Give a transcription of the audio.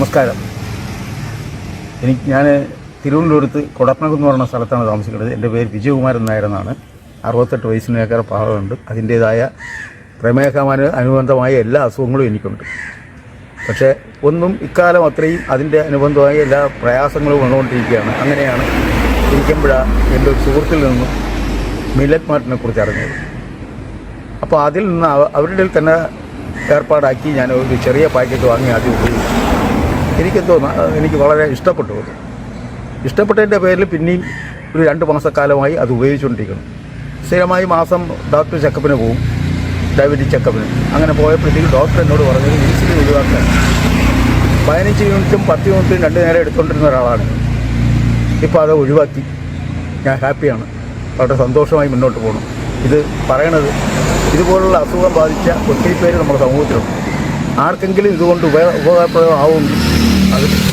നമസ്കാരം. എനിക്ക് ഞാൻ തിരുവനന്തപുരത്ത് കൊടപ്പനകം എന്ന് പറയുന്ന സ്ഥലത്താണ് താമസിക്കുന്നത്. എന്റെ പേര് വിജയകുമാരൻ നായർ എന്നാണ് അറുപത്തെട്ട് വയസ്സിനേക്കാൾ പാവമുണ്ട്. അതിന്റേതായ പ്രമേഹമാന അനുബന്ധമായ എല്ലാ അസുഖങ്ങളും എനിക്കുണ്ട്. പക്ഷേ ഒന്നും ഇക്കാലം അത്രയും അതിന്റെ അനുബന്ധമായ എല്ലാ പ്രയാസങ്ങളും വന്നുകൊണ്ടിരിക്കുകയാണ്. അങ്ങനെയാണ് ഇരിക്കുമ്പോഴാണ് എന്റെ ഒരു സുഹൃത്തിൽ നിന്നും മില്ലറ്റ് മാർട്ടിനെ കുറിച്ച് അറിഞ്ഞത്. അപ്പോൾ അതിൽ നിന്ന് അവരുടെ തന്നെ ഏർപ്പാടാക്കി ഞാൻ ഒരു ചെറിയ പാക്കറ്റ് വാങ്ങി ആദ്യം ഉപയോഗിച്ചു. എനിക്കെന്തോ എനിക്ക് വളരെ ഇഷ്ടപ്പെട്ടു. അത് ഇഷ്ടപ്പെട്ടതിന്റെ പേരിൽ പിന്നെയും ഒരു രണ്ട് മാസക്കാലമായി അത് ഉപയോഗിച്ചുകൊണ്ടിരിക്കണം സ്ഥിരമായി മാസം ഡോക്ടർ ചെക്കപ്പിന് പോകും ഡയബറ്റിക് ചെക്കപ്പിന് അങ്ങനെ പോയപ്പോഴത്തേക്ക് ഡോക്ടർ എന്നോട് പറഞ്ഞത് ഇൻസുലിൻ ഒഴിവാക്കാൻ. പതിനഞ്ച് യൂണിറ്റും പത്ത് യൂണിറ്റും രണ്ട് നേരം എടുത്തുകൊണ്ടിരുന്ന ഒരാളാണ്. ഇപ്പോൾ അത് ഒഴിവാക്കി. ഞാൻ ഹാപ്പിയാണ്. വളരെ സന്തോഷമായി മുന്നോട്ട് പോകണം ഇത് പറയണത് ഇതുപോലുള്ള അസുഖം ബാധിച്ച ഒത്തിരി പേര് നമ്മുടെ സമൂഹത്തിലുണ്ട്. ആർക്കെങ്കിലും ഇതുകൊണ്ട് ഉപയോഗ ഉപകാരപ്രദമാവുമെങ്കിൽ അത്